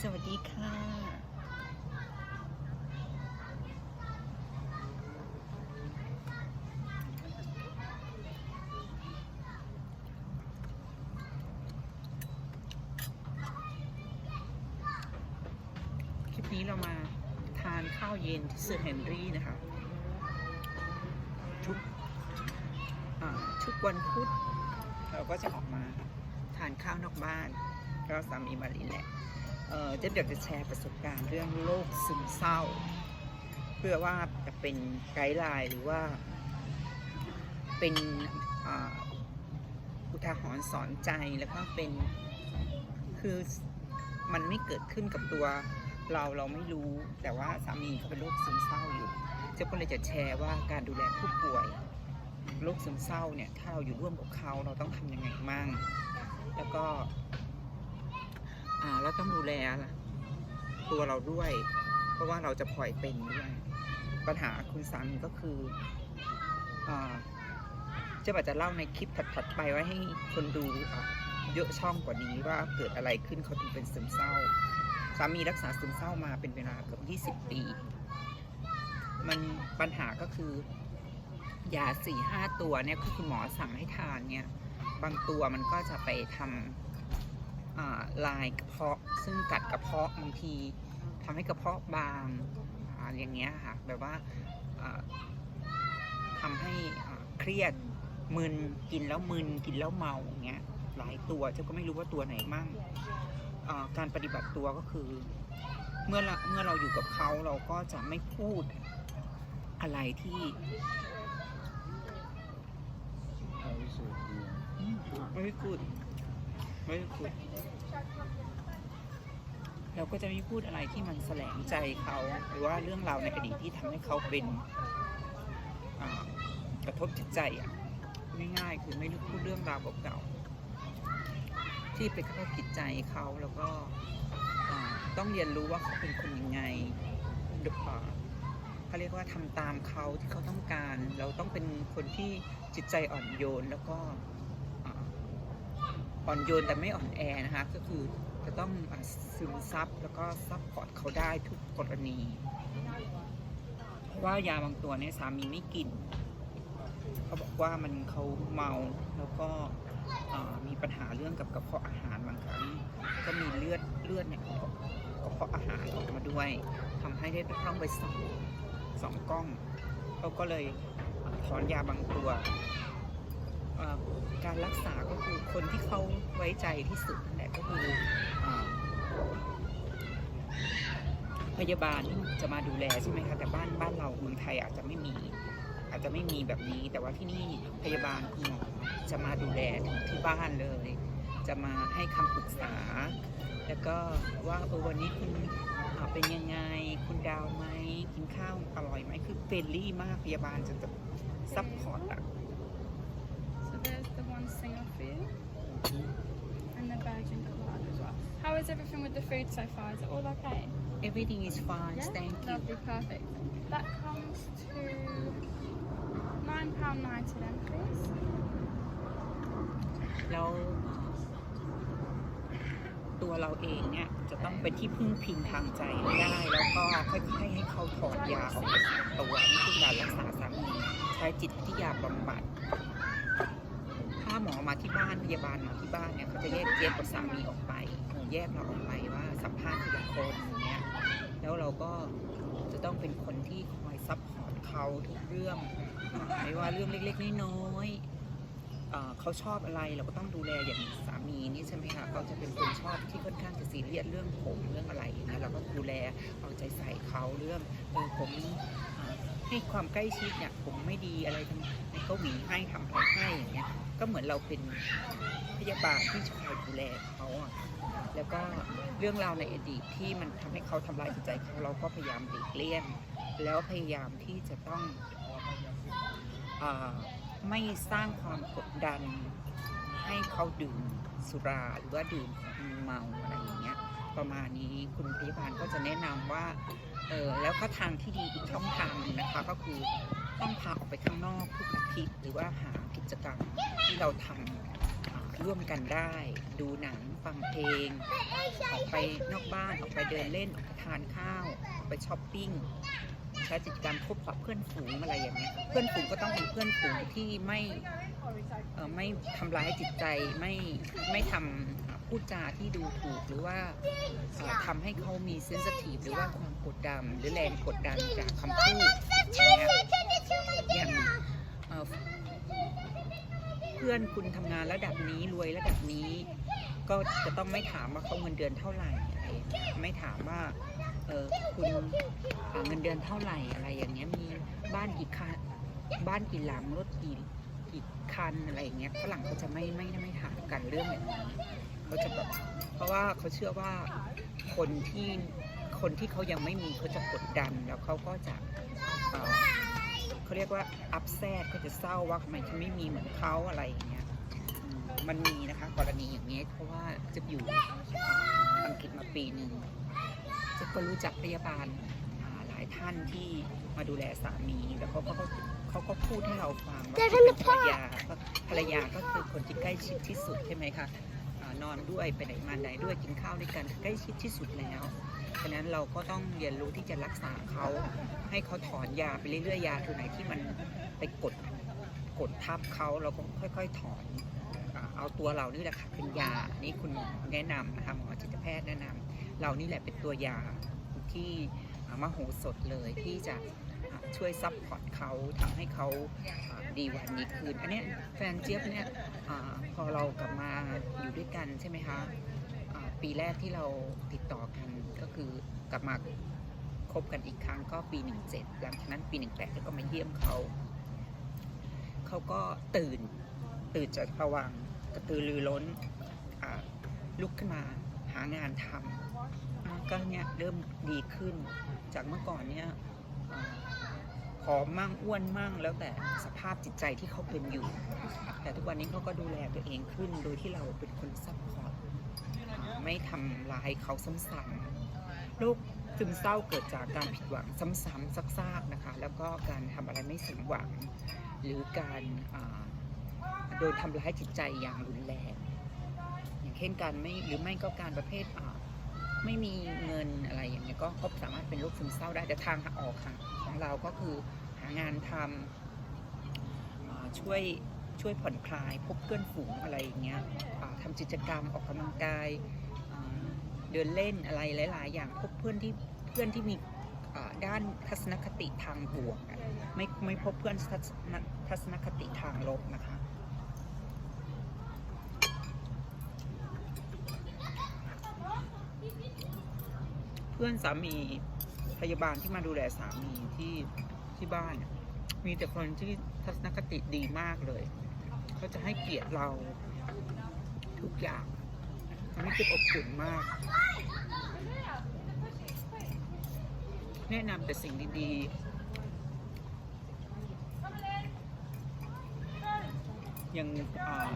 สวัสดีค่ะ คลิปนี้เรามาทานข้าวเย็นที่เซอร์เฮนรี่นะคะ ทุกอ่าทุกวันพุธเราก็จะออกมาทานข้าวนอกบ้าน ก็สามีมารีแหละ เอ่อเจ๊อยากจะแชร์ประสบการณ์เรื่องโรคซึมเศร้า เพื่อว่าจะเป็นไกด์ไลน์หรือว่า เป็นอุทาหรณ์สอนใจแล้วก็เป็นคือมันไม่เกิดขึ้นกับตัวเราเราไม่รู้ แต่ว่าสามีเขาเป็นโรคซึมเศร้าอยู่เจ๊ก็เลยจะแชร์ว่าการดูแลผู้ป่วยโรคซึมเศร้าเนี่ยถ้าเราอยู่ร่วมกับเขาเราต้องทำยังไงมั่งแล้วก็ เราต้องดูแลตัวเราด้วย เพราะว่าเราจะปล่อยเป็นด้วย ปัญหาคุณสามีก็คืออ่าเจะอาจะเล่าในคลิปถัดๆไปไว้ให้คนดูอะเยอะช่องกว่านี้ว่าเกิดอะไรขึ้นเขาถึงเป็นซึมเศร้า สามีรักษาซึมเศร้ามาเป็นเวลาเกือบ20 ปี มันปัญหาก็คือยาสี่ห้าตัวเนี่ยคือคุณหมอสั่งให้ทานเนี่ย บางตัวมันก็จะไปทำอ่า ลายกระเพาะ ซึ่งกัดกระเพาะบางทีทำให้กระเพาะบางอ่าอย่างเงี้ยค่ะแบบว่าอ่าทำให้อ่าเครียดมึนกินแล้วมึนกินแล้วเมาอย่างเงี้ยหลายตัวเจ้าก็ไม่รู้ว่าตัวไหนมั่งอ่าการปฏิบัติตัวก็คือ เมื่อเราเมื่อเราอยู่กับเขาเราก็จะไม่พูดอะไรที่ไม่ได้พูด ไม่ได้พูดเราก็จะไม่พูดอะไรที่มันแสลงใจเขา หรือว่าเรื่องราวในอดีตที่ทำให้เขาเป็นกระทบจิตใจอะง่ายๆคือไม่ได้พูดเรื่องราวเก่าๆที่ไปกระทบจิตใจเขาแล้วก็ต้องเรียนรู้ว่าเขาเป็นคนยังไงดูอ่าเขาเรียกว่าทำตามเขาที่เขาต้องการ เราต้องเป็นคนที่จิตใจอ่อนโยนแล้วก็ อ่อนโยนแต่ไม่อ่อนแอนะคะ ก็คือจะต้องซึมซับแล้วก็ซับพอร์ตเขาได้ทุกกรณี เพราะว่ายาบางตัวเนี่ยสามีไม่กิน เขาบอกว่ามันเขาเมาแล้วก็มีปัญหาเรื่องกับกระเพาะอาหารบางครั้ง ก็มีเลือดเลือดในกระเพาะกระเพาะอาหารออกมาด้วยทำให้ได้ต้องไปสองสองกล้องเขาก็เลยถอนยาบางตัว การรักษาก็คือคนที่เขาไว้ใจที่สุดนั่นแหละก็คือพยาบาลที่จะมาดูแลใช่ไหมคะแต่บ้านบ้านเราเมืองไทยอาจจะไม่มี อาจจะไม่มีแบบนี้ แต่ว่าที่นี่พยาบาลคุณหมอจะมาดูแลที่บ้านเลย จะมาให้คำปรึกษา แล้วก็ว่าเออวันนี้คุณเป็นยังไง คุณดาวไหมกินข้าวอร่อยไหมคือเฟรนลี่มากพยาบาลจะซัพพอร์ตอะ the one single for you and the Belgian card as well. How is everything with the food so far? Is it all okay? Everything is fine, thank you. Lovely, perfect. That comes to £9.90 then, please. แล้วตัวเราเองเนี่ยจะต้องเป็นที่พึ่งพิงทางใจให้ได้ แล้วก็ค่อยๆให้เขาถอดยาออกจากตัวนี่คือการรักษาสามีใช้จิตวิทยาบำบัดถ้า หมอมาที่บ้านพยาบาลมาที่บ้านเนี่ยเขาจะแยกเจี๊ยบกับสามีออกไปแยกเราออกไปว่าสัมภาษณ์ทีละคนอย่างเงี้ยแล้วเราก็จะต้องเป็นคนที่คอยซัพพอร์ตเขาทุกเรื่องไม่ว่าเรื่องเล็กๆน้อยๆเขาชอบอะไรเราก็ต้องดูแลอย่างสามีนี่ใช่ไหมคะเขาจะเป็นคนชอบที่ค่อนข้างจะซีเรียสเรื่องผมเรื่องอะไรอย่างเงี้ยเราก็ดูแลเอาใจใส่เขาเรื่องเออผม ให้ความใกล้ชิดเนี่ยผมไม่ดีอะไรทำให้เขาหวีให้ทำอะไรให้อย่างเงี้ย ก็เหมือนเราเป็นพยาบาลที่คอยดูแลเขาอะแล้วก็เรื่องราวในอดีตที่มันทำให้เขาทำลายจิตใจเขาเราก็พยายามหลีกเลี่ยงแล้วพยายามที่จะต้องอไม่สร้างความกดดัน ให้เขาดื่มสุราหรือว่าดื่มของเมาอะไรอย่างเงี้ย ประมาณนี้คุณพยาบาลก็จะแนะนำว่า เออแล้วก็ทางที่ดีอีกช่องทางนึงนะคะก็คือต้องพาออกไปข้างนอกทุกอาทิตย์หรือว่าหากิจกรรมที่เราทำร่วมกันได้ ดูหนังฟังเพลง ออกไปนอกบ้านออกไปเดินเล่นออกไปทานข้าวออกไปช้อปปิ้งใช้กิจกรรมพบปะเพื่อนฝูงอะไรอย่างเงี้ยเพื่อนฝูงก็ต้องเป็นเพื่อนฝูงที่ไม่เอ่อไม่ทำร้ายจิตใจไม่ไม่ทำ พูดจาที่ดูถูกหรือว่าทำให้เขามีเซนสทีฟหรือว่าความกดดันหรือแรงกดดันจากคำพูดอย่างเงี้ยอย่างเพื่อนคุณทำงานระดับนี้รวยระดับนี้ ก็จะต้องไม่ถามว่าเขาเงินเดือนเท่าไหร่อะไรไม่ถามว่าเออคุณเงินเดือนเท่าไหร่อะไรอย่างเงี้ยมีบ้านกี่คันบ้านกี่หลังรถกี่กี่คันอะไรอย่างเงี้ยฝรั่งเขาจะไม่ไม่ไม่ถามกันเรื่องแบบนี้ เขาจะแบบเพราะว่าเขาเชื่อว่าคนที่คนที่เขายังไม่มีเขาจะกดดันแล้วเขาก็จะเเขาเรียกว่าอัพแซดเขาจะเศร้าว่าทำไมฉันไม่มีเหมือนเขาอะไรอย่างเงี้ยมันมีนะคะกรณีอย่างนี้ยเพราะว่าจะอยู่อังกฤษมาปีหนึ่งจะก็รู้จักพยาบาลหลายท่านที่มาดูแลสามีแล้วเขาก็เขาก็พูดให้เราฟังว่าภรรยาก็ภรรยาก็คือคนที่ใกล้ชิดที่สุดใช่ไหมคะ อนอนด้วยไปไหนมาไหนด้วยกินข้าวด้วยกันใกล้ชิดที่สุดแล้วฉะนั้นเราก็ต้องเรียนรู้ที่จะรักษาเขาให้เขาถอนยาไปเรื่อยๆยาตัวไหนที่มันไปกดกดทับเขาเราก็ค่อย ๆ ถอนเอาตัวเรานี่แหละค่ะเป็นยานี่คุณแนะนำนะคะหมอจิตแพทย์แนะนำเรานี่แหละเป็นตัวยาที่มโหสถเลยที่จะ ช่วยซับพอร์ตเขาทำให้เขาดีวันดีคืน อันนี้แฟนเจี๊ยบเนี่ยอพอเรากลับมาอยู่ด้วยกันใช่ไหมคะปีแรกที่เราติดต่อกันก็คือกลับมาคบกันอีกครั้งก็ปี 17 หลังจากนั้นปี 18แล้วก็มาเยี่ยมเขาเขาก็ตื่นตื่นจากภวังกระตือรือร้นลุกขึ้นมาหางานทำก็เนี่ยเริ่มดีขึ้นจากเมื่อก่อนเนี่ย อ่าผอมมั่งอ้วนมั่งแล้วแต่สภาพจิตใจที่เขาเป็นอยู่ แต่ทุกวันนี้เขาก็ดูแลตัวเองขึ้นโดยที่เราเป็นคนซัพพอร์ตไม่ทำร้ายเขาซ้ำๆโรคซึมเศร้าเกิดจากการผิดหวังซ้ำๆซากๆนะคะ แล้วก็การทำอะไรไม่สมหวัง หรือการโดนทำร้ายจิตใจอย่างรุนแรง อย่างเช่นการไม่หรือไม่ก็การประเภทอ่า ไม่มีเงินอะไรอย่างเงี้ยก็ก็สามารถเป็นโรคซึมเศร้าได้แต่ทางออกค่ะของเราก็คือหางานทำอ่าช่วยช่วยผ่อนคลาย พบเพื่อนฝูงอะไรอย่างเงี้ยทำกิจกรรมออกกำลังกายเดินเล่นอะไรหลาย ๆ อย่างพบเพื่อนที่เพื่อนที่มีด้านทัศนคติทางบวก ไม่ไม่พบเพื่อนทัศนคติทางลบนะคะ เพื่อนสามีพยาบาลที่มาดูแลสามีที่ที่บ้าน มีแต่คนที่ทัศนคติดีมากเลยเขาจะให้เกียรติเราทุกอย่างทำให้จิตอบอุ่นมาก แนะนำแต่สิ่งดีๆอย่างอ่า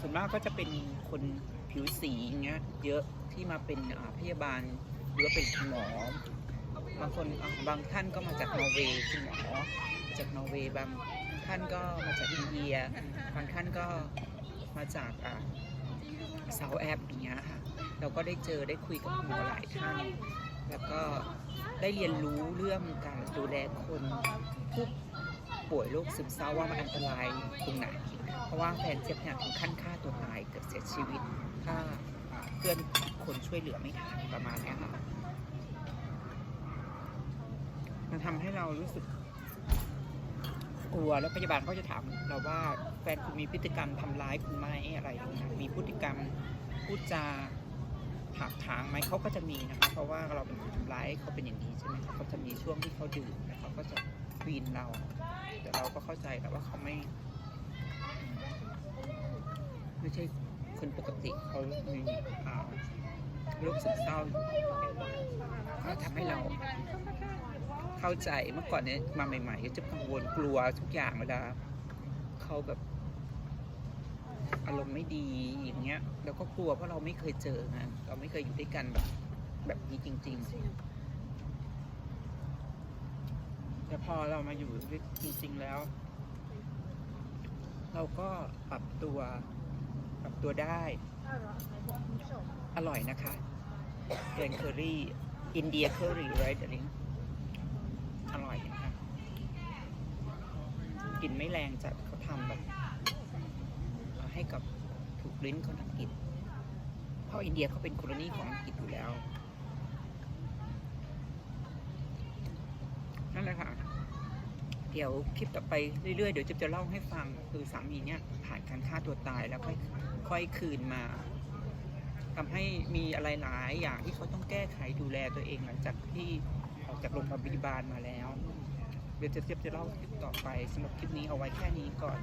ส่วนมากก็จะเป็นคนผิวสีอย่างเงี้ยเยอะที่มาเป็นอ่าพยาบาล หรือว่าเป็นคุณหมอบางคนบางท่านก็มาจากนอร์เวย์คุณหมอจากนอร์เวย์บางท่านก็มาจากอินเดีย บางท่านก็มาจากเซาแอปอย่างเงี้ยค่ะเราก็ได้เจอได้คุยกับหมอหลายท่าน แล้วก็ได้เรียนรู้เรื่องการดูแลคนผู้ป่วยโรคซึมเศร้าว่ามันอันตรายตรงไหน เพราะว่าแฟนเจ็บเนี่ยถึงขั้นฆ่าตัวตายเกือบเสียชีวิตถ้า เพื่อนคนช่วยเหลือไม่ทันประมาณนี้ค่ะ มันทำให้เรารู้สึกกลัวแล้วพยาบาลก็จะถามเราว่าแฟนคุณมีพฤติกรรมทำร้ายคุณไหมอะไรอย่างเงี้ยมีพฤติกรรมพูดจาถากถางไหมเขาก็จะมีนะคะเพราะว่าเราเป็นคนทำร้ายเขาเป็นอย่างนี้ใช่ไหมคะเขาจะมีช่วงที่เขาดื่มแล้วเขาก็จะวีนเราแต่เราก็เข้าใจแต่ว่าเขาไม่ ไม่ใช่ คนปกติเขามีอ่าโรคซึมเศร้าก็ทำให้เราเข้าใจเมื่อก่อนเนี่ยมาใหม่ๆก็จะกังวลกลัวทุกอย่างเวลาเขาแบบอารมณ์ไม่ดีอย่างเงี้ยเราก็กลัวเพราะเราไม่เคยเจอไงเราไม่เคยอยู่ด้วยกันแบบ แบบนี้จริง ๆ แต่พอเรามาอยู่ด้วยจริง ๆ แล้ว เราก็ปรับตัว ตัวได้ อร่อยนะคะแกงเคอรี่ อินเดียเคอรี่ไรเดลิงอร่อยนะคะกลิ่นไม่แรงจัดเขาทำแบบ ให้กับถูกลิ้นคนอังกฤษเพราะอินเดียเขาเป็นโคลนีของอังกฤษอยู่แล้ว นั่นแหละค่ะ เดี๋ยวคลิปต่อไปเรื่อยๆ เดี๋ยวจะจะเล่าให้ฟัง คือสามีเนี่ยผ่านการฆ่าตัวตายแล้วค่อย ค่อยคืนมาทำให้มีอะไรหลายอย่างที่เขาต้องแก้ไขดูแลตัวเองหลังจากที่ออกจากโรงพยาบาลมาแล้ว เดี๋ยวจะเรียบจะเล่าคลิปต่อไปสำหรับคลิปนี้เอาไว้แค่นี้ก่อน